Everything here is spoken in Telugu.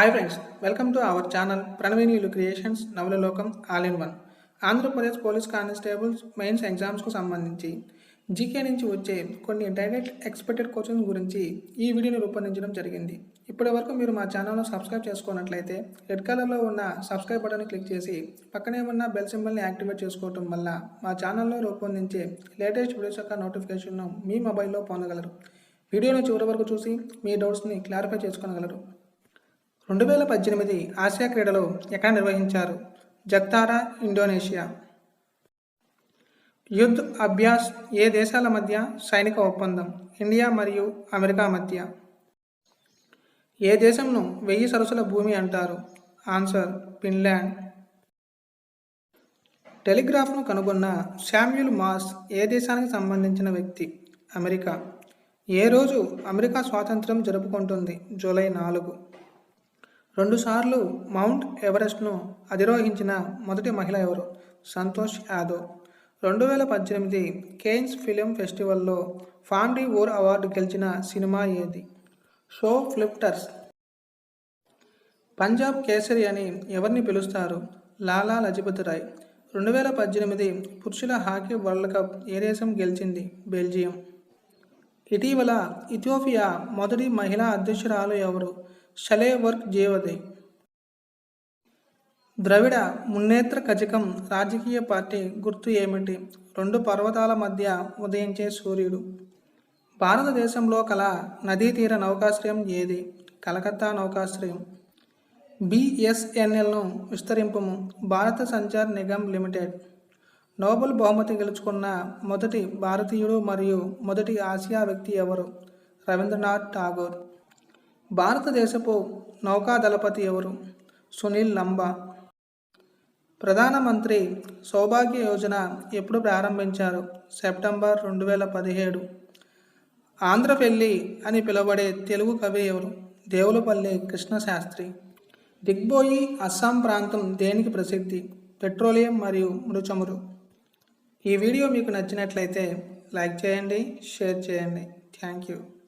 Hi friends welcome to our channel ప్రణవీనియులు creations నవలలోకం all in one Andhra Pradesh police constables mains ఎగ్జామ్స్కు సంబంధించి జీకే నుంచి వచ్చే కొన్ని డైరెక్ట్ ఎక్స్పెక్టెడ్ క్వశ్చన్స్ గురించి ఈ వీడియోని రూపొందించడం జరిగింది. ఇప్పటి వరకు మీరు మా ఛానల్ను సబ్స్క్రైబ్ చేసుకున్నట్లయితే రెడ్ కలర్లో ఉన్న సబ్స్క్రైబ్ బటన్ క్లిక్ చేసి పక్కనే ఉన్న బెల్ సింబల్ని యాక్టివేట్ చేసుకోవటం వల్ల మా ఛానల్లో రూపొందించే లేటెస్ట్ వీడియోస్ యొక్క నోటిఫికేషన్ను మీ మొబైల్లో పొందగలరు. వీడియోని చివరి వరకు చూసి మీ డౌట్స్ని క్లారిఫై చేసుకోగలరు రెండు వేల పద్దెనిమిది ఆసియా క్రీడలు ఎక్కడ నిర్వహించారు? Jakarta Indonesia. యుద్ధ్ అభ్యాస్ ఏ దేశాల మధ్య సైనిక ఒప్పందం? ఇండియా మరియు అమెరికా మధ్య. ఏ దేశంను వెయ్యి సరస్సుల భూమి అంటారు? Answer Finland. టెలిగ్రాఫ్ను కనుగొన్న శామ్యుల్ మాస్ ఏ దేశానికి సంబంధించిన వ్యక్తి? అమెరికా. ఏ రోజు అమెరికా స్వాతంత్రం జరుపుకుంటుంది? జూలై నాలుగు. రెండుసార్లు మౌంట్ ఎవరెస్ట్ను అధిరోహించిన మొదటి మహిళ ఎవరు? సంతోష్ యాదవ్. రెండు వేల పద్దెనిమిది కేన్స్ ఫిలిం ఫెస్టివల్లో ఫాండీ ఓర్ అవార్డు గెలిచిన సినిమా ఏది? షో ఫ్లిప్టర్స్. పంజాబ్ కేసరి అని ఎవరిని పిలుస్తారు? లాలా లజపతి రాయ్. రెండు వేల పద్దెనిమిది పురుషుల హాకీ వరల్డ్ కప్ ఏ దేశం గెలిచింది? బెల్జియం. ఇటీవల ఇథియోపియా మొదటి మహిళా అధ్యక్షురాలు ఎవరు? షలే వర్క్ జీవదే ద్రవిడ మున్నేత్ర కజకం రాజకీయ పార్టీ గుర్తు ఏమిటి? రెండు పర్వతాల మధ్య ఉదయించే సూర్యుడు. భారతదేశంలో కల నదీ తీర నౌకాశ్రయం ఏది? కలకత్తా నౌకాశ్రయం. బిఎస్ఎన్ఎల్ను విస్తరింపు భారత సంచార్ నిగమ్ లిమిటెడ్. నోబెల్ బహుమతి గెలుచుకున్న మొదటి భారతీయుడు మరియు మొదటి ఆసియా వ్యక్తి ఎవరు? రవీంద్రనాథ్ ఠాగూర్. భారతదేశపు నౌకాదళపతి ఎవరు? సునీల్ లంబా. ప్రధానమంత్రి సౌభాగ్య యోజన ఎప్పుడు ప్రారంభించారు? సెప్టెంబర్ రెండు వేల పదిహేడు. ఆంధ్రపెల్లి అని పిలువబడే తెలుగు కవి ఎవరు? దేవులపల్లి కృష్ణశాస్త్రి. దిగ్బోయి అస్సాం ప్రాంతం దేనికి ప్రసిద్ధి? పెట్రోలియం మరియు మృచమురు. ఈ వీడియో మీకు నచ్చినట్లయితే లైక్ చేయండి షేర్ చేయండి. Thank you.